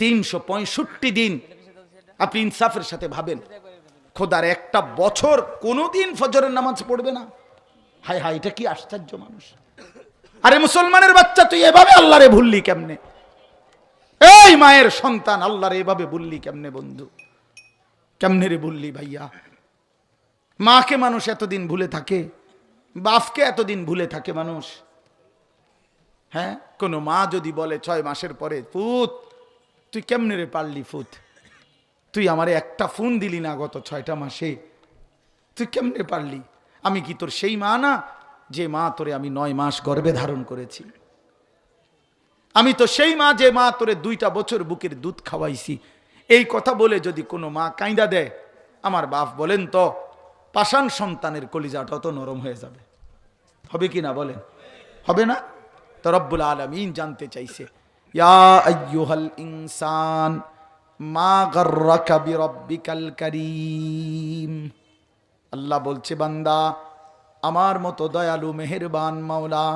তিনশো পঁয়ষট্টি দিন আপনি ইনসাফের সাথে ভাবেন। খোদার একটা বছর কোনোদিন ফজরের নামাজ পড়বে না। হায় হায়, এটা কি আশ্চর্য মানুষ। আরে মুসলমানের বাচ্চা, তুই এভাবে আল্লাহরে ভুললি কেমনে? এই মায়ের সন্তান আল্লাহরে এভাবে ভুললি কেমনে বন্ধু? কেমনে রে ভুললি ভাইয়া? মাকে মানুষ এতদিন ভুলে থাকে, বাপকে এতদিন ভুলে থাকে মানুষ। হ্যাঁ কোনো মা যদি বলে ছয় মাসের পরে ফুত তুই কেমনে রে পারলি ফুত? তুই আমারে একটা ফোন দিলি না গত ছয়টা মাসে। তুই কেমনে পারলি? আমি কি তোর সেই মা না? যে মা তোরে আমি নয় মাস গর্ভে ধারণ করেছি। আমি তো সেই মা যে মা তোরে দুইটা বছর বুকের দুধ খাওয়াইছি। এই কথা বলে যদি কোনো মা কাঁদা দেয়, আমার বাপ বলেন তো, পাষাণ সন্তানের কলিজাটা তো নরম হয়ে যাবে। হবে কি না বলেন? হবে না? তো রব্বুল আলমিন জানতে চাইছে। ইয়া আইয়ুহাল ইনসান মা গর্রাকা বিরব্বিকাল করিম আল্লাহ বলছে বান্দা আমার মতো দয়ালু মেহেরবান মাওলা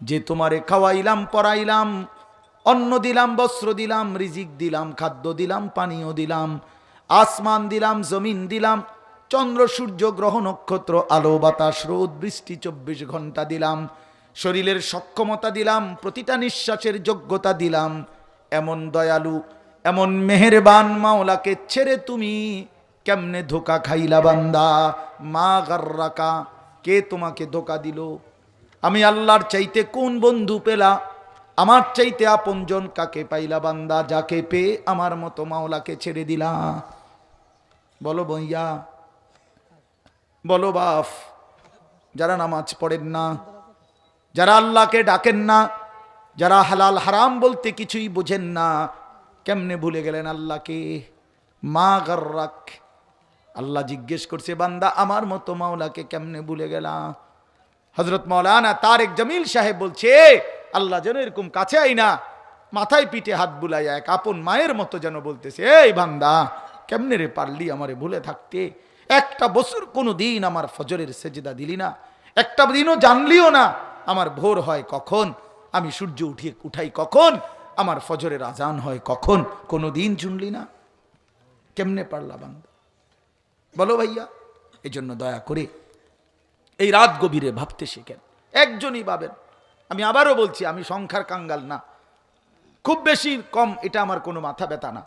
যে তোমারে খাওয়াইলাম পরাইলাম অন্ন দিলাম বস্ত্র দিলাম রিজিক দিলাম খাদ্য দিলাম পানীয় দিলাম আসমান দিলাম জমিন দিলাম চন্দ্র সূর্য গ্রহ নক্ষত্র আলো বাতাস রোদ বৃষ্টি চব্বিশ ঘণ্টা দিলাম শরীরের সক্ষমতা দিলাম, প্রতিটা নিঃশ্বাসের যোগ্যতা দিলাম। এমন দয়ালু, এমন মেহেরবান মাওলাকে ছেড়ে তুমি কেমনে ধোকা খাইলা বান্দা? মা গার্রাকা, কে তোমাকে ধোকা দিল? আমি আল্লাহর চাইতে কোন বন্ধু পেলা? আমার চাইতে আপনজন কাকে পাইলা বান্দা? যাকে পেয়ে আমার মতো মাওলাকে ছেড়ে দিলা? বলো বইয়া, বলো বাফ, যারা নামাজ পড়েন না যারা আল্লাহকে ডাকেন না, যারা হালাল হারাম বলতে কিছুই বোঝেন না, কেমনে ভুলে গেলেন আল্লাহকে? মা গর্রাক। আল্লাহ জিজ্ঞেস করছে, বান্দা, আমার মতো মাওলাকে কেমনে ভুলে গেলাম হজরত মৌলানা তারেক জামিল সাহেব বলছে, আল্লাহ যেন এরকম কাছে আই না, মাথায় পিঠে হাত বুলাই এক আপন মায়ের মতো যেন বলতেছে, এই বান্দা, কেমনে রে পারলি আমারে ভুলে থাকতে? একটা বছর কোনো দিন আমার ফজরের সেজেদা দিলি না, একটা দিনও জানলিও না আমার ভোর হয় কখন? আমি সূর্য উঠিয়ে উঠাই কখন? আমার ফজরের আজান হয় কখন? কোনো দিন শুনলি না? কেমনে পারলা বান্দা? বলো ভাইয়া এই জন্য দয়া করে এই রাত গভীরে ভাবতে শেখেন। একজনই ভাবেন। আমি আবারও বলছি, আমি সংখ্যার কাঙ্গাল না। খুব বেশি কম, এটা আমার কোনো মাথা ব্যথা না।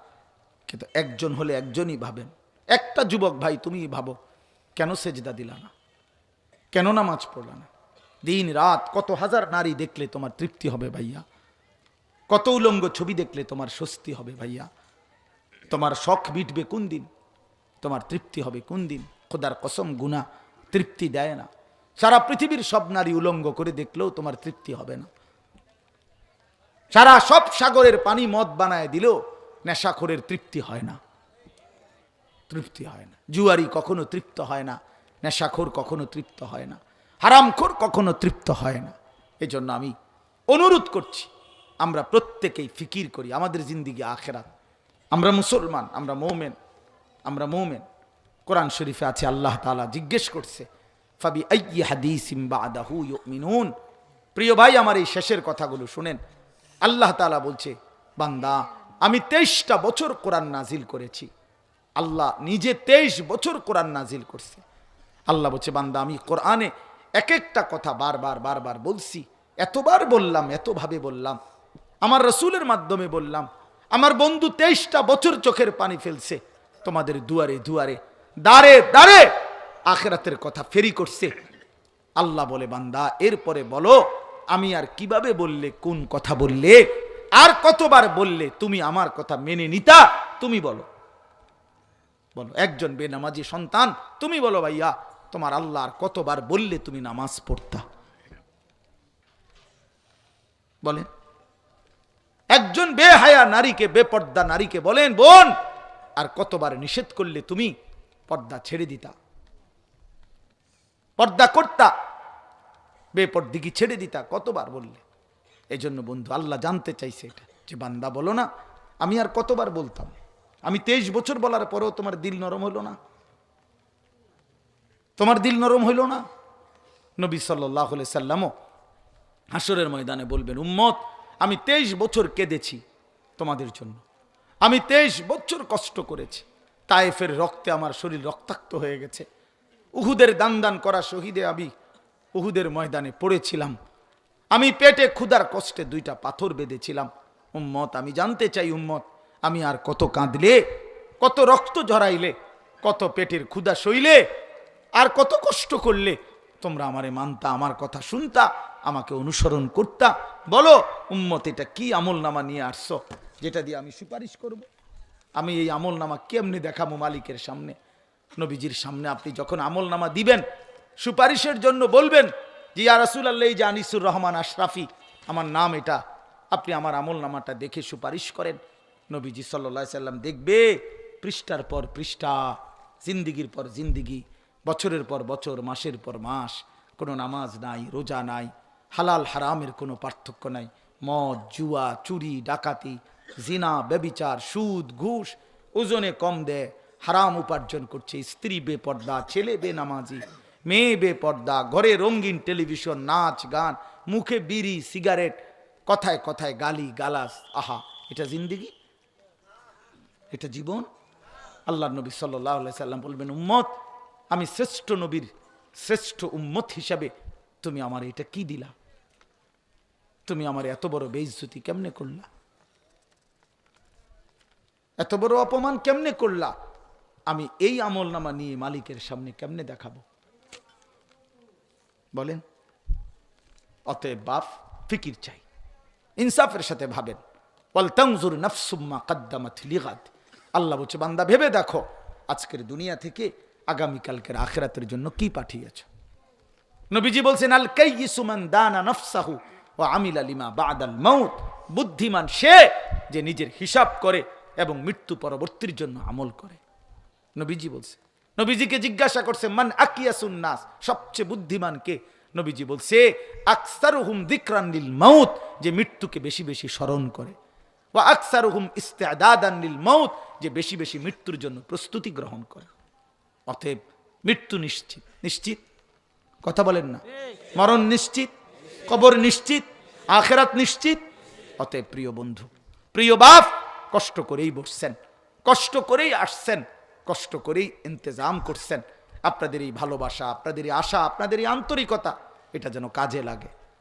কিন্তু একজন হলে একজনই ভাবেন। একটা যুবক ভাই তুমি ভাবো, কেন সেজদা দিলা না? কেন নামাজ পড়লা না? দিন, রাত, কত হাজার নারী দেখলে তোমার তৃপ্তি হবে ভাইয়া। কত উলঙ্গ ছবি দেখলে তোমার স্বস্তি হবে ভাইয়া। তোমার শখ মিটবে কোন দিন? তোমার তৃপ্তি হবে কোন দিন? খোদার কসম গুণা তৃপ্তি দেয় না। সারা পৃথিবীর সব নারী উলঙ্গ করে দেখলেও তোমার তৃপ্তি হবে না। সারা সব সাগরের পানি মদ বানায় দিলেও নেশাখোরের তৃপ্তি হয় না। তৃপ্তি হয় না। জুয়ারি কখনো তৃপ্ত হয় না। নেশাখোর কখনো তৃপ্ত হয় না। হারামখোর কখনো তৃপ্ত হয় না। এই জন্য আমি অনুরোধ করছি, আমরা প্রত্যেকেই ফিকির করি, আমাদের জিন্দিগি আখেরাত। আমরা মুসলমান, আমরা মৌমেন আমরা মৌমেন। কোরআন শরীফে আছে, আল্লাহ তাআলা জিজ্ঞেস করছে, ফাবি বাদাহু ইউমিনুন? প্রিয় ভাই, আমার এই শেষের কথাগুলো শুনেন। আল্লাহ তাআলা বলছে, বান্দা, আমি তেইশটা বছর কোরআন নাজিল করেছি। আল্লাহ নিজে তেইশ বছর কোরআন নাজিল করছে। আল্লাহ বলছে, বান্দা, আমি কোরআনে এক একটা কথা বারবার বারবার বলছি। এতবার বললাম, এতভাবে বললাম। আমার রসুলের মাধ্যমে বললাম। আমার বন্ধু তেইশটা বছর চোখের পানি ফেলছে। তোমাদের দুয়ারে দুয়ারে, দাঁড়ে দাঁড়ে আখেরাতের কথা ফেরি করছে। আল্লাহ বলে, বান্দা, এরপরে বলো, আমি আর কীভাবে বললে, কোন কথা বললে? আর কতবার বললে, তুমি আমার কথা মেনে নিতা? তুমি বলো। বলো, একজন বেনামাজি সন্তান, তুমি বলো ভাইয়া তোমার আল্লাহ আর কতবার বললে তুমি নামাজ পড়তা? বলেন। একজন বেহায়া নারীকে, বেপর্দা নারীকে বলেন, বোন, আর কতবার নিষেধ করলে তুমি পর্দা ছেড়ে দিতা? পর্দা করতা বেপর্দিকে ছেড়ে দিতা, কতবার বললে? এই জন্য বন্ধু, আল্লাহ জানতে চাইছে এটা। যে বান্দা বলো না, আমি আর কতবার বলতাম? আমি তেইশ বছর বলার পরেও তোমার দিল নরম হলো না? তোমার দিল নরম হইল না? নবী সাল্লাহ সাল্লামও হাসরের ময়দানে বলবেন, উম্মত, আমি তেইশ বছর কেঁদেছি তোমাদের জন্য। আমি তেইশ বছর কষ্ট করেছি। তায়েফের রক্তে আমার শরীর রক্তাক্ত হয়ে গেছে। উহুদের দান দান করা শহীদে আমি উহুদের ময়দানে পড়েছিলাম। আমি পেটে ক্ষুধার কষ্টে দুইটা পাথর বেঁধেছিলাম। উম্মত, আমি জানতে চাই উম্মত, আমি আর কত কাঁদলে, কত রক্ত ঝরাইলে, কত পেটের ক্ষুধা সইলে আর কত কষ্ট করলে তোমরা আমারে মানতা, আমার কথা শুনতা, আমাকে অনুসরণ করতা। বলো, উম্মত, এটা কি আমল নামা নিয়ে আসছো? যেটা দিয়ে আমি সুপারিশ করব। আমি এই আমল নামা কেমনি দেখাবো মালিকের সামনে? নবীজির সামনে আপনি যখন আমল নামা দিবেন, সুপারিশের জন্য বলবেন যে, ইয়া রাসুল আল্লাহ যে আনিসুর রহমান আশরাফি, আমার নাম এটা। আপনি আমার আমল নামাটা দেখে সুপারিশ করেন। নবীজি সাল্লা সাল্লাম দেখবে, পৃষ্ঠার পর পৃষ্ঠা, জিন্দিগির পর জিন্দিগি। বছরের পর বছর, মাসের পর মাস কোনো নামাজ নাই, রোজা নাই, হালাল হারামের কোনো পার্থক্য নাই। মদ, জুয়া, চুরি, ডাকাতি, জিনা, ব্যবিচার, সুদ, ঘুষ, ওজনে কম দেয়, হারাম উপার্জন করছে, স্ত্রী বেপর্দা, ছেলে বেনামাজি, মেয়ে বেপর্দা, ঘরে রঙিন টেলিভিশন, নাচ, গান, মুখে বিড়ি, সিগারেট, কথায় কথায় গালি গালাস আহা, এটা জিন্দিগি? এটা জীবন? আল্লাহ নবী সাল্লাহ সাল্লাম বলবেন, উম্মত আমি শ্রেষ্ঠ নবীর শ্রেষ্ঠ উম্মত হিসাবে তুমি আমার এটা কি দিলা? তুমি আমার এত বড় বেইজ্জতি কেমনে করলা? এত বড় অপমান কেমনে করলা? আমি এই আমল নামা নিয়ে মালিকের সামনে কেমনে দেখাবো? বলেন, অতএব বাপ ফিকির চাই, ইনসাফের সাথে ভাবেন। বল তাংজুর নফসুম্মা কাদ্দামাত লিগাদ। আল্লাহ বলছে, বান্দা, ভেবে দেখো, আজকের দুনিয়া থেকে আগামীকালকের আখেরাতের জন্য কি পাঠিয়েছ? নবীজি বলছেন, আল কাইয়িসুমান দানা নফসাহু ও আমিল আলিমা বাদাল মৌত বুদ্ধিমান সে যে নিজের হিসাব করে এবং মৃত্যু পরবর্তীর জন্য আমল করে। নবীজি বলছে, নবীজিকে জিজ্ঞাসা করছে, মান আকিয়াসুন নাস? সবচেয়ে বুদ্ধিমান কে? নবীজি বলছে, আকসারুহুম দিকরান্নিল মাউত, যে মৃত্যুকে বেশি বেশি স্মরণ করে। ও আকসারুহুম ইস্তেদাদান্নিল মাউত, যে বেশি বেশি মৃত্যুর জন্য প্রস্তুতি গ্রহণ করে। অতএব মৃত্যু নিশ্চিত। নিশ্চিত? কথা বলেন না। মরণ নিশ্চিত? কবর নিশ্চিত? আখেরাত নিশ্চিত? অতএব প্রিয় বন্ধু, প্রিয় বাপ, কষ্ট করেই বসছেন। কষ্ট করেই আসছেন। কষ্ট করেই ইন্তজাম করছেন। আপনাদের এই ভালোবাসা, আপনাদের এই আশা, আপনাদের এই আন্তরিকতা, এটা যেন কাজে লাগে।